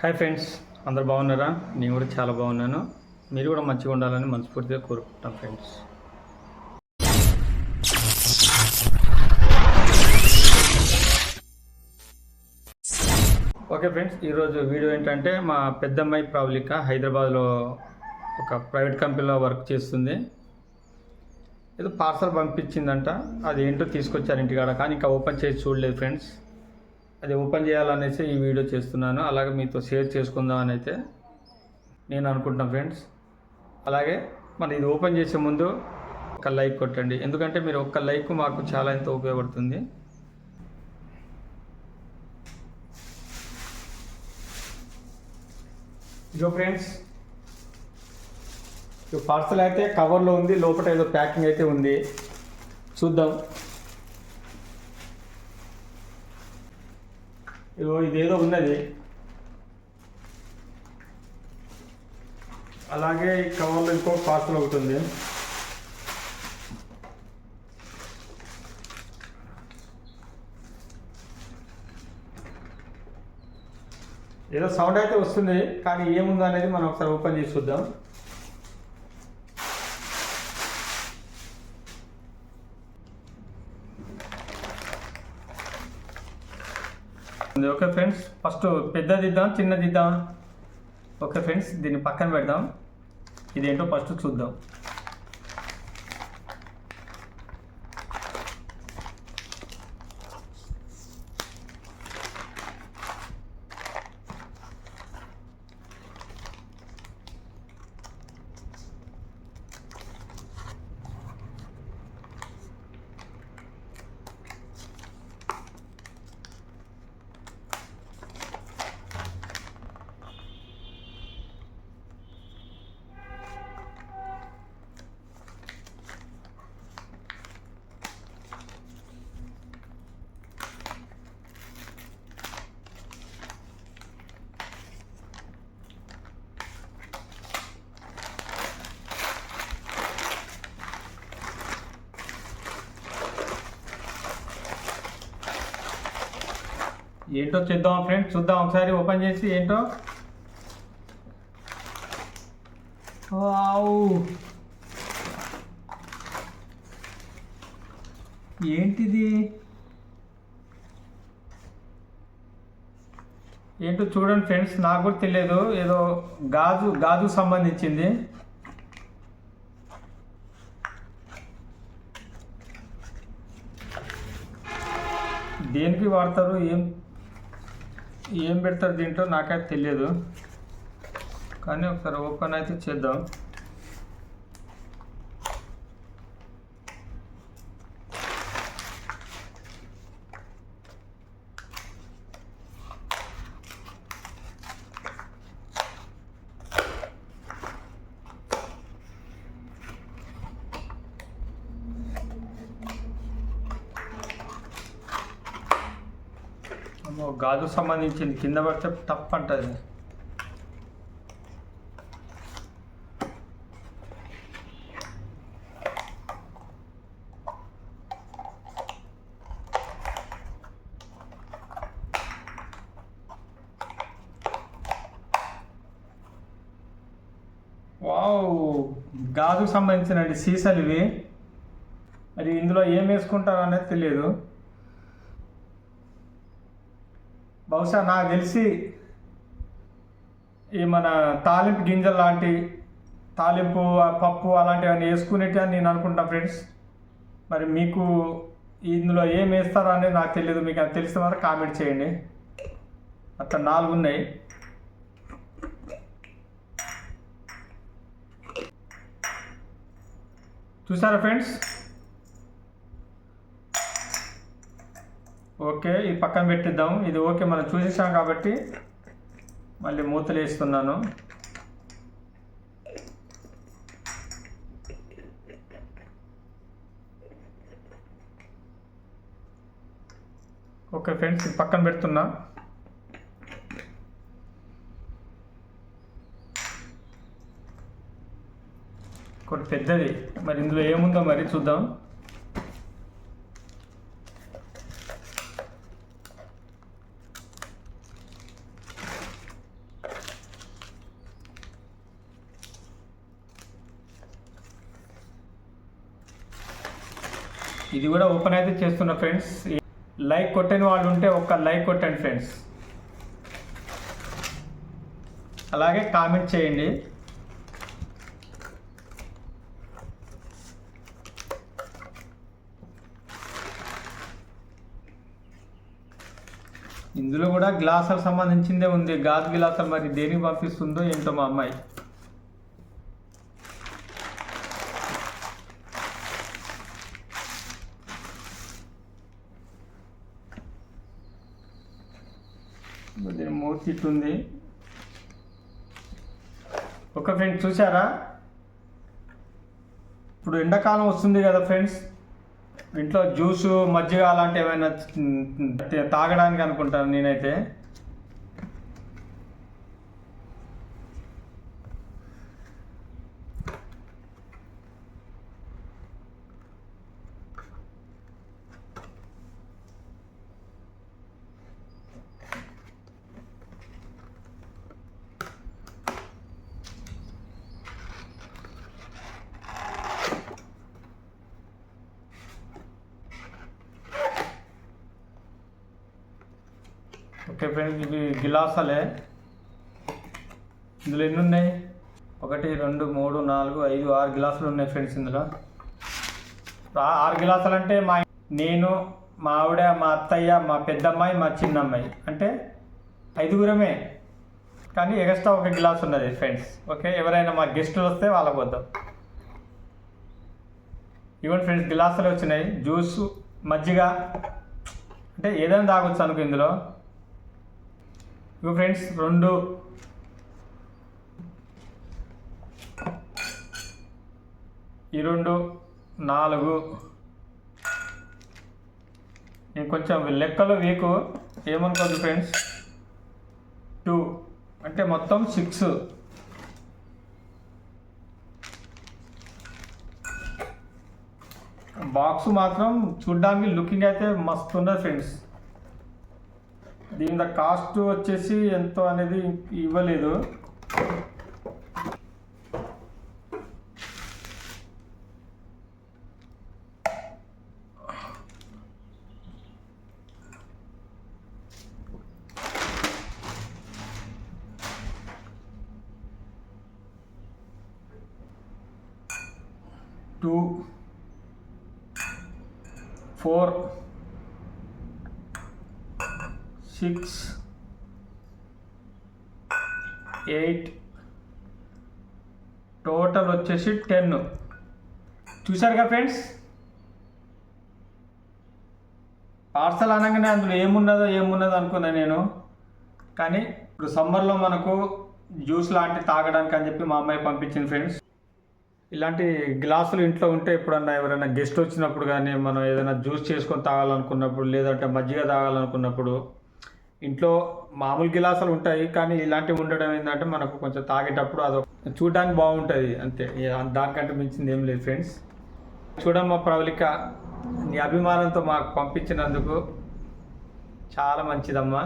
Hi friends అందరు బాగున్నారా? నేను కూడా చాలా బాగున్నాను. మీరు కూడా మంచిగా ఉండాలని మనస్ఫూర్తిగా కోరుకుంటాం ఫ్రెండ్స్. ఓకే ఫ్రెండ్స్ ఈరోజు వీడియో ఏంటంటే మా పెద్దమ్మాయి ప్రవళిక హైదరాబాద్లో ఒక ప్రైవేట్ కంపెనీలో వర్క్ చేస్తుంది. ఏదో పార్సల్ పంపించిందంట. అది ఏంటో తీసుకొచ్చారు ఇంటికాడ కానీ ఇంకా ఓపెన్ చేసి చూడలేదు ఫ్రెండ్స్. అది ఓపెన్ చేయాలనేసి ఈ వీడియో చేస్తున్నాను. అలాగే మీతో షేర్ చేసుకుందాం అని అయితే నేను అనుకుంటున్నాను ఫ్రెండ్స్. అలాగే మరి ఇది ఓపెన్ చేసే ముందు ఒక లైక్ కొట్టండి. ఎందుకంటే మీరు ఒక్క లైక్ మాకు చాలా ఎంతో ఉపయోగపడుతుంది. ఇదో ఫ్రెండ్స్. పార్సల్ అయితే కవర్లో ఉంది లోపల ఏదో ప్యాకింగ్ అయితే ఉంది. చూద్దాం. ఇగో ఇదేదో ఉన్నది. అలాగే ఈ కవర్లో ఇంకో పార్సల్ ఒకటి ఉంది. ఏదో సౌండ్ అయితే వస్తుంది కానీ ఏముందో అనేది మనం ఒకసారి ఓపెన్ చేసి చూద్దాం. ఓకే ఫ్రెండ్స్ ఫస్ట్ పెద్దది ఇద్దాం చిన్నది ఇద్దాం. ఓకే ఫ్రెండ్స్ దీన్ని పక్కన పెడదాం. ఇదేంటో ఫస్ట్ చూద్దాం. ఏంటో చూద్దాం ఫ్రెండ్స్ చూద్దాం. ఒకసారి ఓపెన్ చేసి ఏంటో. ఏంటిది? ఏంటో చూడండి ఫ్రెండ్స్ నాకు కూడా తెలియదు. ఏదో గాజు గాజు సంబంధించింది. దేనికి వాడతారు? ఏం ఏం పెడతారు దీంట్లో? నాకైతే తెలియదు. కానీ ఒకసారి ఓపెన్ అయితే చేద్దాం. గాజు సంబంధించింది. కింద పడితే టప్ అంటది. వావ్! గాజు సంబంధించినటువంటి సీసాలు ఇవి. మరి ఇందులో ఏం వేసుకుంటారు అనేది తెలియదు. బహుశా నాకు తెలిసి ఈ మన తాలింపు గింజలు లాంటి తాలింపు పప్పు అలాంటివన్నీ వేసుకునేటి అని నేను అనుకుంటా ఫ్రెండ్స్. మరి మీకు ఇందులో ఏం వేస్తారో అనేది నాకు తెలియదు. మీకు అది తెలిసిన వరకు కామెంట్ చేయండి. అట్లా నాలుగు ఉన్నాయి. చూసారా ఫ్రెండ్స్? ఓకే ఇది పక్కన పెట్టిద్దాం. ఇది ఓకే మనం చూసేసాం కాబట్టి మళ్ళీ మూతలు వేస్తున్నాను. ఓకే ఫ్రెండ్స్ ఇది పక్కన పెడుతున్నా. ఒకటి పెద్దది మరి ఇందులో ఏముందో మరి చూద్దాం. ఇది కూడా ఓపెన్ అయితే చేస్తున్నా ఫ్రెండ్స్. లైక్ కొట్టని వాళ్ళు ఉంటే ఒక్క లైక్ కొట్టండి ఫ్రెండ్స్. అలాగే కామెంట్ చేయండి. ఇందులో కూడా గ్లాసులకు సంబంధించిందే ఉంది. గాజు గ్లాసులు మరి దేనికి పంపిస్తుందో ఏంటో మా అమ్మాయి. దీని మూర్తి ఇట్లుంది ఒక ఫ్రెండ్ చూసారా ఇప్పుడు ఎండాకాలం వస్తుంది కదా ఫ్రెండ్స్ ఇంట్లో జ్యూసు మజ్జిగ అలాంటి ఏమైనా తాగడానికి అనుకుంటాను నేనైతే. టిఫిన్ ఫ్రెండ్స్ ఇవి గిలాసాలే. ఇందులో ఎన్ని ఉన్నాయి ఒకటి రెండు మూడు నాలుగు ఐదు ఆరు గిలాసులు ఉన్నాయి ఫ్రెండ్స్ ఇందులో. ఆ- ఆరు గిలాసులు అంటే మా నేను మా ఆవిడ మా అత్తయ్య మా పెద్దమ్మాయి మా చిన్నమ్మాయి. అంటే ఐదుగురమే. కానీ ఎక్స్ట్రా ఒక గిలాస్ ఉన్నది ఫ్రెండ్స్. ఓకే ఎవరైనా మా గెస్టులు వస్తే వాళ్ళకి వద్దాం. ఈవెన్ ఫ్రెండ్స్ గిలాసులు వచ్చినాయి. జ్యూస్ మజ్జిగ. అంటే ఏదైనా తాగొచ్చు అనుకో ఇందులో. ఇవి ఫ్రెండ్స్ రెండు. ఈ రెండు నాలుగు. నేను కొంచెం లెక్కలో వీకు. ఏమనుకోదు ఫ్రెండ్స్? టూ. అంటే మొత్తం సిక్స్. బాక్స్ మాత్రం చూడ్డానికి లుకింగ్ అయితే మస్తు ఉన్నది ఫ్రెండ్స్. దీని కాస్ట్ వచ్చేసి ఎంతో అనేది ఇవ్వలేదు. Two four six eight total వచ్చేసి టెన్. చూసారుగా ఫ్రెండ్స్? పార్సల్ అనగానే అందులో ఏమున్నదో ఏమున్నదో అనుకున్నా నేను. కానీ ఇప్పుడు సమ్మర్లో మనకు జ్యూస్ లాంటి తాగడానికి అని చెప్పి మా అమ్మాయి పంపించింది ఫ్రెండ్స్. ఇలాంటి గ్లాసులు ఇంట్లో ఉంటే ఎప్పుడన్నా ఎవరైనా గెస్ట్ వచ్చినప్పుడు కానీ మనం ఏదైనా జ్యూస్ చేసుకొని తాగాలనుకున్నప్పుడు లేదంటే మజ్జిగ తాగాలనుకున్నప్పుడు ఇంట్లో మామూలు గిలాసులు ఉంటాయి కానీ ఇలాంటివి ఉండడం ఏంటంటే మనకు కొంచెం తాగేటప్పుడు అది చూడడానికి బాగుంటుంది అంతే. దానికంటే మించింది ఏం లేదు ఫ్రెండ్స్. చూడమ్మా ప్రవళిక నీ అభిమానంతో మాకు పంపించినందుకు చాలా మంచిదమ్మా.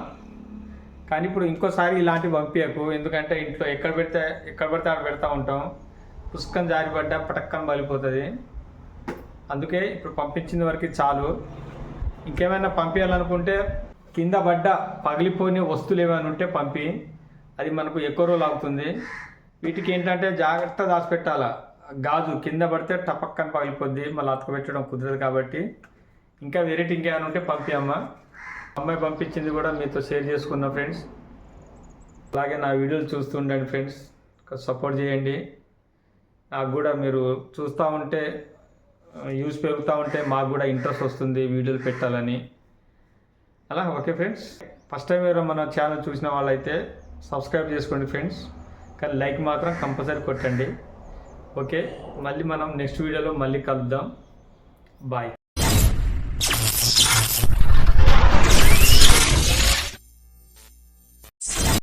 కానీ ఇప్పుడు ఇంకోసారి ఇలాంటివి పంపించకు ఎందుకంటే ఇంట్లో ఎక్కడ పెడితే ఎక్కడ పడితే అక్కడ పెడతా ఉంటాం. పుస్తకం జారిపడ్డా పటక్కన బలిపోతుంది అందుకే ఇప్పుడు పంపించిన వరకు చాలు. ఇంకేమైనా పంపించాలనుకుంటే కింద పడ్డ పగిలిపోయిన వస్తువులు ఏమైనా ఉంటే పంపి. అది మనకు ఎక్కువ రోజులు అవుతుంది వీటికి ఏంటంటే జాగ్రత్త దాచిపెట్టాల? గాజు కింద పడితే టపక్కన పగిలిపోద్ది. మళ్ళీ అతకబెట్టడం కుదరదు కాబట్టి. ఇంకా వెరైటీ ఇంకేమైనా ఉంటే పంపి అమ్మ. అమ్మాయి పంపించింది కూడా మీతో షేర్ చేసుకున్నా ఫ్రెండ్స్. అలాగే నా వీడియోలు చూస్తుండండి ఫ్రెండ్స్. సపోర్ట్ చేయండి. నాకు కూడా మీరు చూస్తూ ఉంటే యూస్ పెరుగుతూ ఉంటే మాకు కూడా ఇంట్రెస్ట్ వస్తుంది వీడియోలు పెట్టాలని. అలా ఓకే ఫ్రెండ్స్. ఫస్ట్ టైం ఎవరో మన ఛానల్ చూసిన వాళ్ళైతే సబ్స్క్రైబ్ చేసుకోండి ఫ్రెండ్స్. కానీ లైక్ మాత్రం కంపల్సరీ కొట్టండి. ఓకే మళ్ళీ మనం నెక్స్ట్ వీడియోలో మళ్ళీ కలుద్దాం. బాయ్